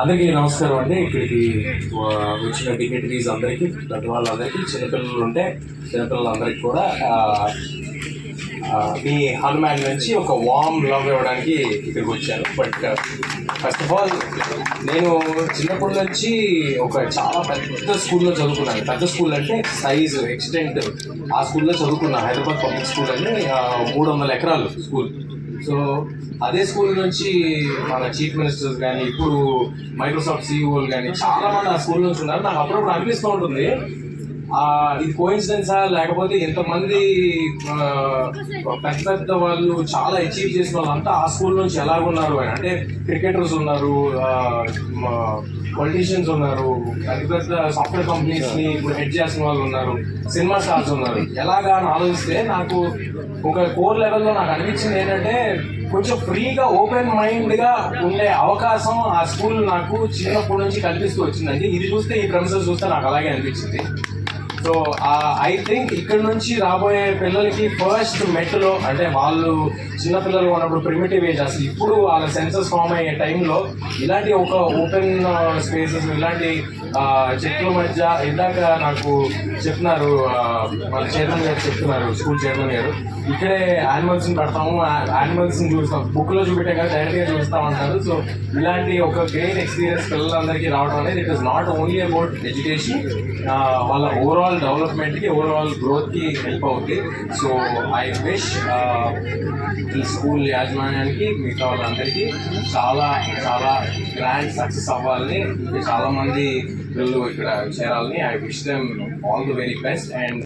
అందరికీ నమస్కారం అండి. ఇక్కడికి వచ్చిన డిగ్నిటరీస్ అందరికీ పెద్దవాళ్ళందరికీ చిన్నపిల్లలు ఉంటే చిన్నపిల్లలందరికీ కూడా మీ హనుమాన్ నుంచి ఒక వామ్ లవ్ ఇవ్వడానికి ఇక్కడికి వచ్చాను. బట్ ఫస్ట్ ఆఫ్ ఆల్ నేను చిన్నప్పటి నుంచి ఒక చాలా పెద్ద స్కూల్లో చదువుకున్నాను. పెద్ద స్కూల్ అంటే సైజు ఎక్స్టెంట్ ఆ స్కూల్లో చదువుకున్నాను హైదరాబాద్ పబ్లిక్ స్కూల్ అని మూడు వందల ఎకరాలు స్కూల్. సో అదే స్కూల్ నుంచి మన చీఫ్ మినిస్టర్స్ కానీ ఇప్పుడు మైక్రోసాఫ్ట్ సీఈఓలు కానీ చాలా మంది ఆ స్కూల్ నుంచి ఉన్నారు. నాకు అప్పుడప్పుడు అనిపిస్తూ ఉంటుంది ఇది కోయిన్సిడెన్సా లేకపోతే ఇంతమంది పెద్ద పెద్ద వాళ్ళు చాలా అచీవ్ చేసిన వాళ్ళంతా ఆ స్కూల్ నుంచి ఎలాగున్నారు అని. అంటే క్రికెటర్స్ ఉన్నారు పొలిటీషియన్స్ ఉన్నారు పెద్ద పెద్ద సాఫ్ట్వేర్ కంపెనీస్ని ఇప్పుడు హెడ్ చేసిన వాళ్ళు ఉన్నారు సినిమా స్టార్స్ ఉన్నారు. ఎలాగా అని ఆలోచిస్తే నాకు ఒక కోర్ లెవెల్లో నాకు అనిపించింది ఏంటంటే కొంచెం ఫ్రీగా ఓపెన్ మైండ్గా ఉండే అవకాశం ఆ స్కూల్ నాకు చిన్నప్పటి నుంచి కల్పిస్తూ వచ్చిందండి. ఇది చూస్తే ఈ ప్రమిసెస్ చూస్తే నాకు అలాగే అనిపించింది. సో ఐ థింక్ ఇక్కడ నుంచి రాబోయే పిల్లలకి ఫస్ట్ మెట్లో అంటే వాళ్ళు చిన్న పిల్లలు ఉన్నప్పుడు ప్రిమిటివ్ ఏజ్ అసలు ఇప్పుడు వాళ్ళ సెన్సెస్ ఫామ్ అయ్యే టైంలో ఇలాంటి ఒక ఓపెన్ స్పేసెస్ uh, ఇలాంటి uh, చెట్ల మధ్య ఇందాక నాకు చెప్తున్నారు ఆ, uh, మన చైర్మన్ గారు చెప్తున్నారు స్కూల్ చైర్మన్ గారు. ఇక్కడే యానిమల్స్ని పెడతాము యానిమల్స్ని చూస్తాం. బుక్లో చూపెట్టే కదా డైరెక్ట్గా చూస్తాం అంటారు. సో ఇలాంటి ఒక గ్రేట్ ఎక్స్పీరియన్స్ పిల్లలందరికీ రావడం అనేది it is not only about education వాళ్ళ ఓవరాల్ డెవలప్మెంట్కి ఓవరాల్ గ్రోత్కి హెల్ప్ అవుతుంది సో ఐ విష్ ఈ స్కూల్ యాజమాన్యానికి మిగతా వాళ్ళందరికీ చాలా చాలా గ్రాండ్ సక్సెస్ అవ్వాలని ఇంకా పిల్లలు ఇక్కడ చేరాలని I wish them all the very best and